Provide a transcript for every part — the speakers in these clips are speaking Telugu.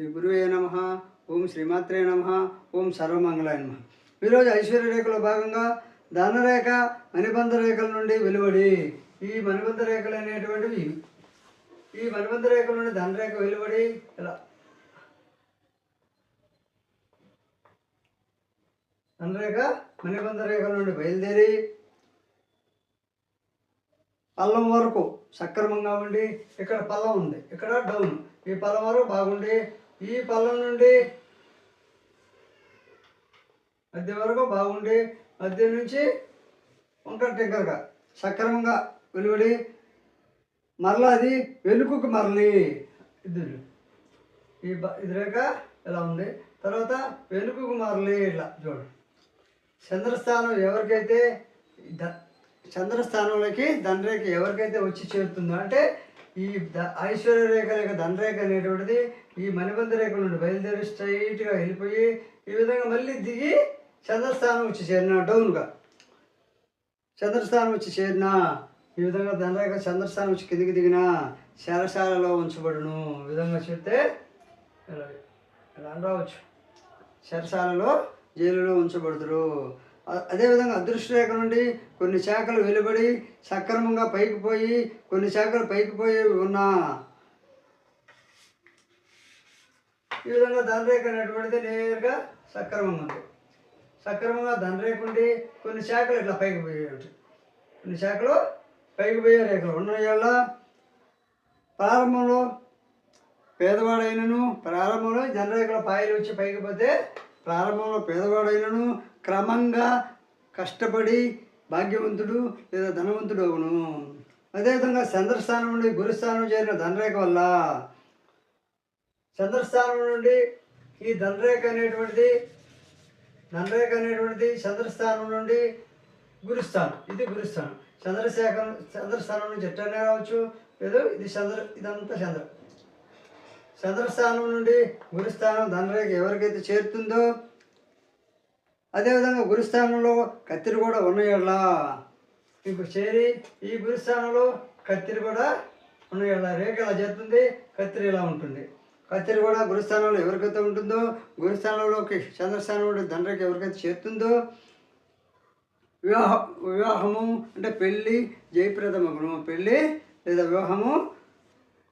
శ్రీ గురువే నమ. ఓం శ్రీమాత్రే నమ. ఓం సర్వమంగళాయ నమ. ఈరోజు ఐశ్వర్య రేఖలో భాగంగా ధనరేఖ మణిబంధ రేఖల నుండి వెలువడి ఈ మణిబంధ రేఖలు అనేటువంటివి ఈ మణిబంధ రేఖల నుండి ధనరేఖ వెలువడి ఇలా ధనరేఖ మణిబంధ రేఖల నుండి బయలుదేరి పల్లం వరకు సక్రమంగా ఉండి ఇక్కడ పల్లం ఉంది ఇక్కడ డౌన్. ఈ పల్లం వరకు బాగుండి ఈ పళ్ళ నుండి మధ్య వరకు బాగుండి. మధ్య నుంచి వంకర టింకరగా సక్రమంగా వెలువడి మరలా అది వెనుకకు మరలి. ఇది ఈ ఇది రేఖ ఇలా ఉంది. తర్వాత వెనుకకు మరలి ఇలా చూడు. చంద్రస్థానం ఎవరికైతే ద- చంద్రస్థానంలోకి ధనరేఖ ఎవరికైతే వచ్చి చేరుతుందో అంటే ఈ ద- ఐశ్వర్య రేఖ లేక ధనరేఖ అనేటువంటిది ఈ మణిబంధ రేఖ నుండి బయలుదేరి స్ట్రైట్గా వెళ్ళిపోయి ఈ విధంగా మళ్ళీ దిగి చంద్రస్థానం వచ్చి చేరిన డౌన్గా. చంద్రస్థానం వచ్చి చేరిన ఈ విధంగా ధనరేఖ చంద్రస్థానం వచ్చి కిందికి దిగిన శరశాలలో ఉంచబడును. ఈ విధంగా చెప్తే ఇలా రావచ్చు? శరశాలలో జైలులో ఉంచబడుతురు అదేవిధంగా అదృష్ట రేఖ నుండి కొన్ని శాఖలు వెలుబడి సక్రమంగా పైకి పోయి కొన్ని శాఖలు పైకి పోయి ఉన్నా ఈ విధంగా ధనరేఖ అనేటువంటిది నేరుగా సక్రమంగా ఉంది. సక్రమంగా ధనరేఖ ఉండి కొన్ని శాఖలు ఇట్లా పైకి పోయే ఉంటాయి. కొన్ని శాఖలు పైకి పోయే రేఖలు ఉన్నాయి. ప్రారంభంలో పేదవాడైనను ప్రారంభంలో జనరేఖల పాయలు వచ్చి పైకి పోతే ప్రారంభంలో పేదవాడైనను క్రమంగా కష్టపడి భాగ్యవంతుడు లేదా ధనవంతుడు అవును. అదేవిధంగా చంద్రస్థానం నుండి గురుస్థానం చేరిన ధనరేఖ వల్ల చంద్రస్థానం నుండి ఈ ధనరేఖ అనేటువంటిది ధనరేఖ అనేటువంటిది చంద్రస్థానం నుండి గురుస్థానం. ఇది గురుస్థానం. చంద్రశేఖరం చంద్రస్థానం నుంచి ఎట్టనే రావచ్చు లేదు ఇది చంద్ర ఇదంతా చంద్ర. చంద్రస్థానం నుండి గురుస్థానం ధనరేఖ ఎవరికైతే చేరుతుందో అదేవిధంగా గురుస్థానంలో కత్తిరి కూడా ఉన్నాయలా మీకు చేరి ఈ గురుస్థానంలో కత్తిరి కూడా ఉన్నాయలా రేఖ ఇలా చేస్తుంది? కత్తిరి ఇలా ఉంటుంది? కత్తిరి కూడా గురుస్థానంలో ఎవరికైతే ఉంటుందో గురుస్థానంలోకి చంద్రస్థానం నుండి దండకి ఎవరికైతే చేరుతుందో వివాహ వివాహము అంటే పెళ్ళి జయప్రదమగును. పెళ్ళి లేదా వివాహము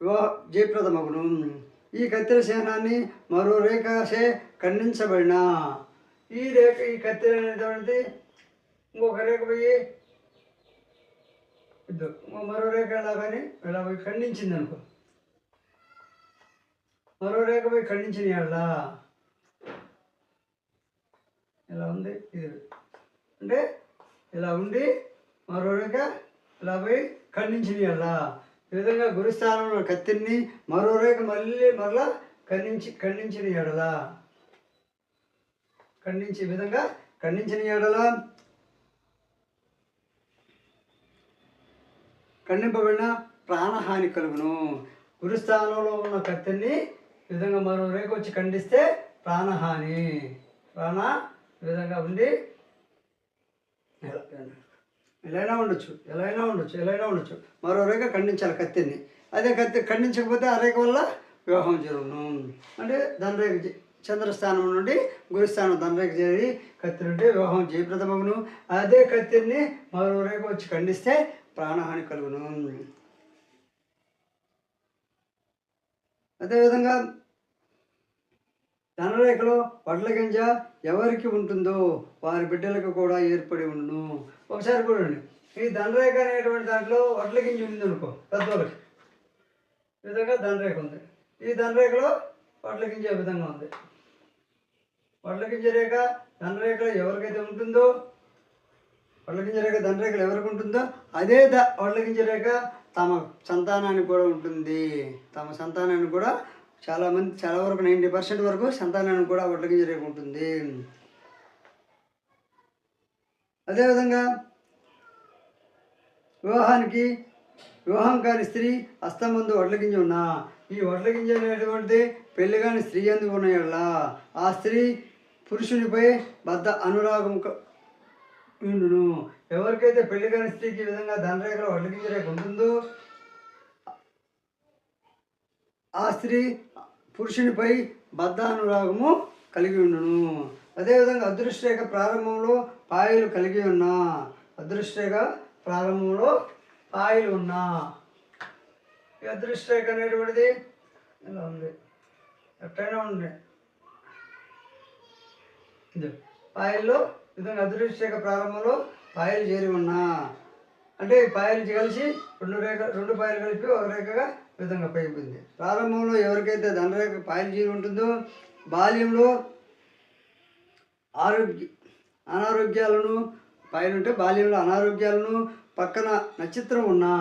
వివాహ జయప్రదమగును. ఈ కత్తిరి సేనాన్ని మరో రేఖసే ఖండించబడిన. ఈ రేఖ ఈ కత్తి అనేటువంటిది ఇంకొక రేఖ పోయి ఇద్దు మరో రేఖ ఎలా కానీ ఇలా పోయి ఖండించింది అనుకో. మరో రేఖ పోయి ఖండించిన ఎలా ఇలా ఉంది? ఇది. అంటే ఇలా ఉండి మరో రేఖ ఇలా పోయి ఖండించిన ఎలా ఈ విధంగా గురుస్థానంలో కత్తిని మరో రేఖ మళ్ళీ మరలా ఖండించి ఖండించిన ఎడల ఖండించే విధంగా ఖండించిన ఏడల? ఖండింపబడిన ప్రాణహాని కలుగును. గురుస్థానంలో ఉన్న కత్తిని విధంగా మరో రేఖ వచ్చి ఖండిస్తే ప్రాణహాని. ప్రాణ విధంగా ఉండి ఎలా ఎలాగైనా ఉండొచ్చు? ఎలా అయినా ఉండొచ్చు? ఎలా అయినా ఉండొచ్చు? మరో రేఖ ఖండించాలి కత్తిని. అదే కత్తి ఖండించకపోతే ఆ రేఖ వల్ల వివాహం జరుగును. అంటే దాని రేఖ చంద్రస్థానం నుండి గురుస్థానం ధనరేఖ చేరి కత్తి నుండి వివాహం జయప్రదమగును. అదే కత్తిని మరో రేఖ వచ్చి ఖండిస్తే ప్రాణహాని కలుగును. అదేవిధంగా ధనరేఖలో వడ్ల గింజ ఎవరికి ఉంటుందో వారి బిడ్డలకు కూడా ఏర్పడి ఉండును. ఒకసారి చూడండి. ఈ ధనరేఖ అనేటువంటి దాంట్లో వడ్ల గింజ ఉంది అనుకో పెద్దవాళ్ళకి ఈ విధంగా ధనరేఖ ఉంది. ఈ ధనరేఖలో వడ్ల గింజ ఈ విధంగా ఉంది? వడ్ల గింజ రేఖ ధనరేఖలో ఎవరికైతే ఉంటుందో వడ్ల రేఖ ధనరేఖలు ఎవరికి ఉంటుందో అదే ద వడ్ల గింజ రేఖ తమ సంతానానికి కూడా ఉంటుంది. తమ సంతానానికి కూడా చాలా మంది చాలా వరకు నైంటీ పర్సెంట్ వరకు సంతానానికి కూడా వడ్ల రేఖ ఉంటుంది. అదేవిధంగా వివాహానికి వివాహం కాని స్త్రీ అస్తమందు వడ్ల గింజ ఉన్నా ఈ వడ్లగింజ అనేటువంటిది పెళ్ళి కాని స్త్రీ ఎందుకు ఉన్నాయల్లా? ఆ స్త్రీ పురుషునిపై బద్ద అనురాగం ఉండును. ఎవరికైతే పెళ్ళి కాని స్త్రీకి ఈ విధంగా ధనరేఖలో వడ్ల రేఖ ఉంటుందో ఆ స్త్రీ పురుషునిపై బద్ధానురాగము కలిగి ఉండును. అదేవిధంగా అదృష్టరేఖ ప్రారంభంలో పాయలు కలిగి ఉన్నా. అదృష్టరేఖ ప్రారంభంలో పాయలు ఉన్నా. ఈ అదృష్టరేఖ అనేటువంటిది ఇలా ఉంది. ఎప్పుడైనా ఉండే. ఇది పాయల్లో ఈ విధంగా అదృష్టరేఖ ప్రారంభంలో పాయలు చేరి ఉన్నా. అంటే ఈ పాయలు కలిసి రెండు రేఖ రెండు పాయలు కలిపి ఒక రేఖగా విధంగా పైపోయింది ప్రారంభంలో ఎవరికైతే ధనరేఖ పాయలు చేరి ఉంటుందో బాల్యంలో ఆరోగ్య అనారోగ్యాలను పాయలుంటే బాల్యంలో అనారోగ్యాలను పక్కన నక్షత్రం ఉన్నా.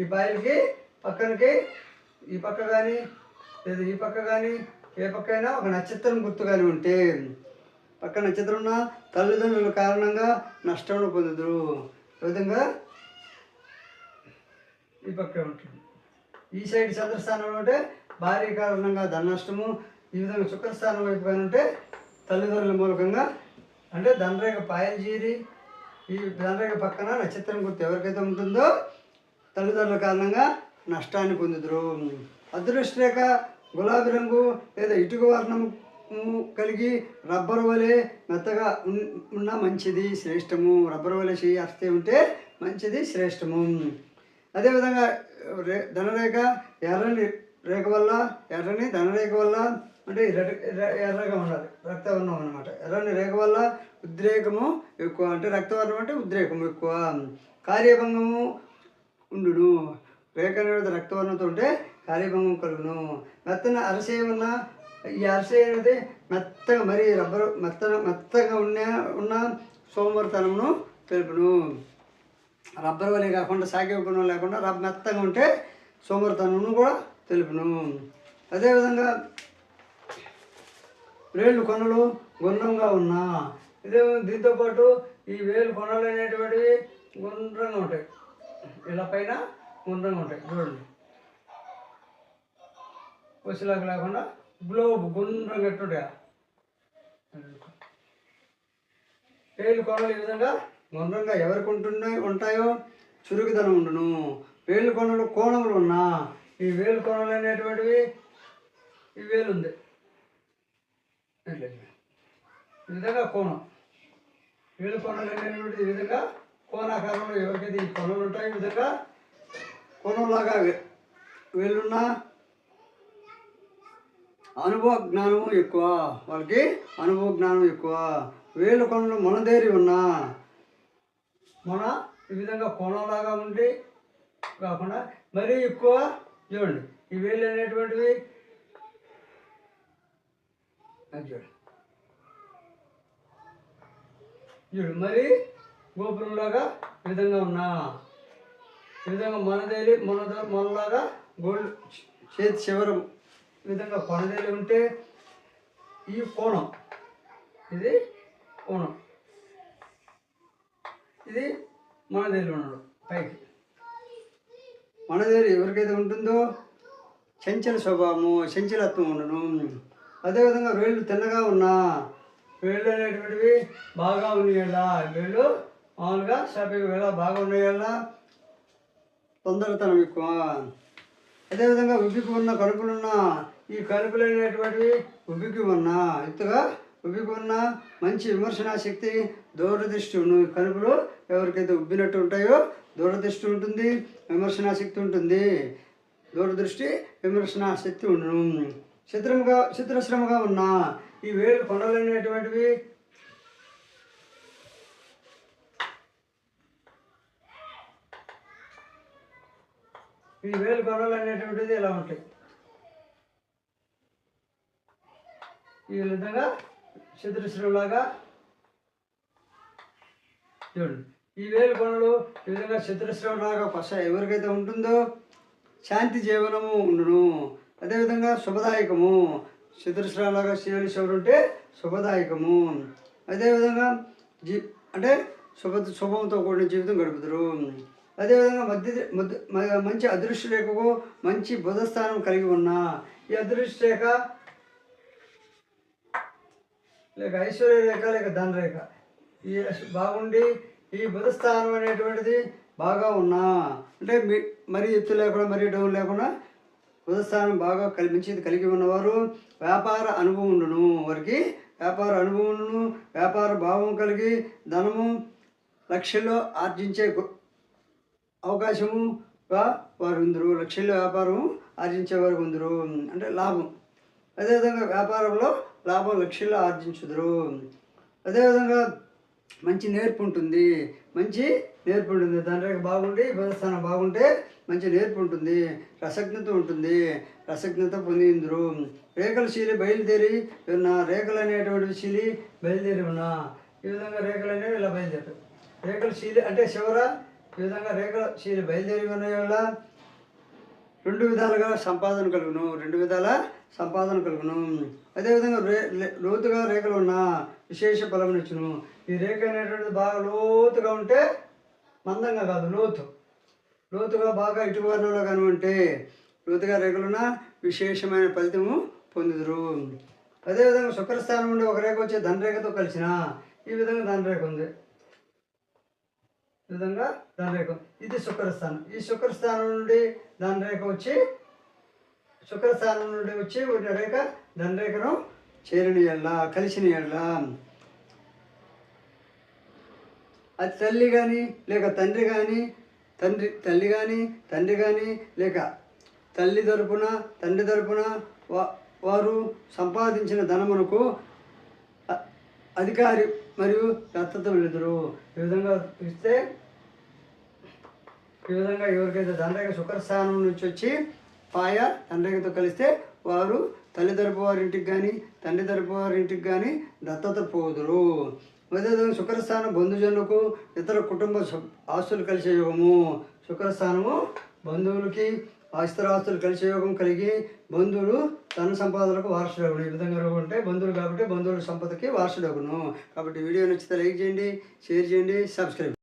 ఈ పాయలకి పక్కనకి ఈ పక్క కానీ లేదా ఈ పక్క కానీ ఏ పక్కైనా ఒక నక్షత్రం గుర్తు కానీ ఉంటే పక్క నక్షత్రం ఉన్న తల్లిదండ్రుల కారణంగా నష్టం పొందుదురు. ఈ విధంగా? ఈ పక్కే ఉంటుంది. ఈ సైడ్ చంద్రస్థానంలో ఉంటే భార్య కారణంగా ధన నష్టము ఈ విధంగా శుక్రస్థానం వైపు కానీ ఉంటే తల్లిదండ్రుల మూలకంగా అంటే ధనరేఖ పాయలు ఈ ధనరేఖ పక్కన నక్షత్రం గుర్తు ఎవరికైతే ఉంటుందో తల్లిదండ్రుల కారణంగా నష్టాన్ని పొందుదురు. అదృష్టరేఖ గులాబీ రంగు లేదా ఇటుక వర్ణము కలిగి రబ్బరు వలె మెత్తగా ఉన్న మంచిది శ్రేష్టము. రబ్బరు వలె చేయి అస్తే ఉంటే మంచిది శ్రేష్టము. అదేవిధంగా రే ధనరేఖ ఎర్రని రేఖ వల్ల ఎర్రని ధనరేఖ వల్ల అంటే ఎర్ర ఎర్ర- ఎర్రగా ఉండాలి. రక్తవర్ణం అనమాట ఎర్రని రేఖ వల్ల ఉద్రేకము ఎక్కువ అంటే రక్తవర్ణం అంటే ఉద్రేకము ఎక్కువ. కార్యభంగము ఉండును. రేఖ అనేది రక్తవర్ణంతో ఉంటే కార్యభంగం కలుగును. మెత్తన అరసే ఉన్న ఈ అరసే అనేది మెత్తగా మరి రబ్బరు మెత్తన మెత్తగా ఉన్న ఉన్న సోమవారతనమును తెలుపును. రబ్బర్ వలె కాకుండా సాగే గుణం లేకుండా రబ్బ మెత్తగా ఉంటే సోమరితనమును కూడా తెలుపును. అదేవిధంగా వేళ్ళు కొనలు గుండ్రంగా ఉన్నా ఇదే దీంతో పాటు ఈ వేలు కొనలు అనేటువంటివి గుండ్రంగా ఉంటాయి. ఇలా పైన గుండ్రంగా ఉంటాయి చూడండి. వచ్చేలాగా లేకుండా గ్లోబ్ గుండ్రంగా ఎట్టుంటాయా వేలు కొనలు ఈ విధంగా? గుండ్రంగా ఎవరికి ఉంటున్నాయి ఉంటాయో? చురుకుదనం ఉండును. వేలు కొనలు కోణములు ఉన్నా. ఈ వేలు కొనలు అనేటువంటివి ఈ వేలు ఉంది. ఈ విధంగా కోణం. వేలు కొనలు అనేటువంటిది ఈ విధంగా కోణాకారంలో ఎవరికైతే ఈ కొనలు ఉంటాయి ఈ విధంగా కోణంలాగా వేలున్నా అనుభవ జ్ఞానము ఎక్కువ. వాళ్ళకి అనుభవ జ్ఞానం ఎక్కువ. వేలు కొనలు మొనదేరి ఉన్నా మన ఈ విధంగా కోణంలాగా ఉండి కాకుండా మరీ ఎక్కువ చూడండి. ఈ వేలు అనేటువంటివి చూడు చూడు మరి గోపురంలాగా ఈ విధంగా ఉన్నా. ఈ విధంగా మనదేలి మన మనలాగా గోల్డ్ చేతి చివరం ఈ విధంగా కొనదేలి ఉంటే ఈ కోణం. ఇది కోణం. ఇది మనదేలి ఉండడం పైకి. మనదేలి ఎవరికైతే ఉంటుందో చంచల స్వభావము చంచలత్వం ఉండను అదేవిధంగా వేళ్ళు తిన్నగా ఉన్నా వేళ్ళు అనేటువంటివి బాగా ఉండేలా వేళ్ళు మామూలుగా షాపింగ్ వేళ బాగా ఉండేలా తొందరతనం ఎక్కువ. అదేవిధంగా ఉబ్బికి ఉన్న కడుపులున్న ఈ కలుపులు అనేటువంటివి ఉబ్బికి ఉన్న ఎత్తుగా ఉబ్బికి ఉన్న మంచి విమర్శనా శక్తి దూరదృష్టి ఉన్న ఈ ఎవరికైతే ఉబ్బినట్టు ఉంటాయో దూరదృష్టి ఉంటుంది విమర్శనా శక్తి ఉంటుంది. దూరదృష్టి విమర్శనా శక్తి ఉండను. చిత్రముగా చిత్రశ్రమగా ఉన్న ఈ వేలు కొండలు అనేటువంటివి ఈ వేలు గొర్రెలు అనేటువంటిది ఇలా ఉంటాయి. ఈ విధంగా చతురశ్రలాగా చూడండి. ఈ వేలు కొనలు ఈ విధంగా చతురశ్రలాగా పస ఎవరికైతే ఉంటుందో శాంతి జీవనము ఉండును. అదేవిధంగా శుభదాయకము. చతురశ్రలాగా శివుని శివుడు ఉంటే శుభదాయకము. అదేవిధంగా జీ అంటే శుభ శుభంతో కూడిన జీవితం గడుపుతారు అదేవిధంగా మధ్య మధ్య మంచి అదృష్ట రేఖకు మంచి బుధస్థానం కలిగి ఉన్న ఈ అదృష్ట రేఖ లేక ఐశ్వర్య రేఖ లేక ధన రేఖ. ఈ బాగుండి ఈ బుధస్థానం అనేటువంటిది బాగా ఉన్నా అంటే మీ మరీ ఎత్తు లేకుండా మరీ డౌన్ లేకుండా బుధస్థానం బాగా కలి మంచిది కలిగి ఉన్నవారు వ్యాపార అనుభవం ఉండును వారికి వ్యాపార అనుభవం ఉండును వ్యాపార భావం కలిగి ధనము లక్ష్యంలో ఆర్జించే అవకాశముగా వారు ఉందరు లక్షల్లో వ్యాపారం ఆర్జించే వారు ఉందరు అంటే లాభం. అదేవిధంగా వ్యాపారంలో లాభం లక్షల్లో ఆర్జించుదురు. అదేవిధంగా మంచి నేర్పు ఉంటుంది. మంచి నేర్పు ఉంటుంది. దాని రేఖ బాగుండి ప్రదస్థానం బాగుంటే మంచి నేర్పు ఉంటుంది. రసజ్ఞత ఉంటుంది. రసజ్ఞత పొందిందరు. రేఖల శీలి బయలుదేరి ఉన్న రేఖలు అనేటువంటి శీలి బయలుదేరి ఉన్నా. ఈ విధంగా రేఖలు అనేవి ఇలా బయలుదేరు రేఖల శీలి అంటే చివర ఈ విధంగా రేఖలు శ్రీ బయలుదేరి ఉన్న వల్ల రెండు విధాలుగా సంపాదన కలుగును రెండు విధాల సంపాదన కలుగును. అదేవిధంగా రే లోతుగా రేఖలు ఉన్న విశేష ఫలమునిచ్చును ఈ రేఖ అనేటువంటిది బాగా లోతుగా ఉంటే మందంగా కాదు లోతు. లోతుగా బాగా ఇటు వర్ణంలో కనుంటే లోతుగా రేఖలున్న విశేషమైన ఫలితము పొందుదురు. అదేవిధంగా శుక్రస్థానం నుండి ఒక రేఖ వచ్చే ధనరేఖతో కలిసిన ఈ విధంగా ధనరేఖ ఉంది. విధంగా ధనరేఖ ఇది శుక్రస్థానం. ఈ శుక్రస్థానం నుండి ధనరేఖ వచ్చి శుక్రస్థానం నుండి వచ్చి ఉన్న రేఖ ధనరేఖను చేరిన ఎళ్ళ కలిసిన ఎళ్ళ అది తల్లి కానీ లేక తండ్రి కానీ తండ్రి తల్లి కానీ తండ్రి కానీ లేక తల్లి తరపున తండ్రి తరపున వా వారు సంపాదించిన ధనమునకు అ- అధికారి మరియు దత్తత వెళుదురు ఈ విధంగా ఇస్తే ఈ విధంగా ఎవరికైతే దండరేఖ శుక్రస్థానం నుంచి వచ్చి పాయ దండరేఖతో కలిస్తే వారు తల్లి తరపు వారి ఇంటికి కానీ తండ్రి తరపు వారి ఇంటికి కానీ దత్తత పోదురు. అదేవిధంగా శుక్రస్థానం బంధుజనులకు ఇతర కుటుంబ ఆస్తులు కలిసే యోగము. శుక్రస్థానము బంధువులకి ఆస్తులు కలిసే యోగం కలిగి బంధువులు తన సంపాదనకు వారసుడగును ఈ విధంగా ఉంటే బంధువులు కాబట్టి బంధువుల సంపదకి వారసుడగును కాబట్టి వీడియో నచ్చితే లైక్ చేయండి షేర్ చేయండి సబ్స్క్రైబ్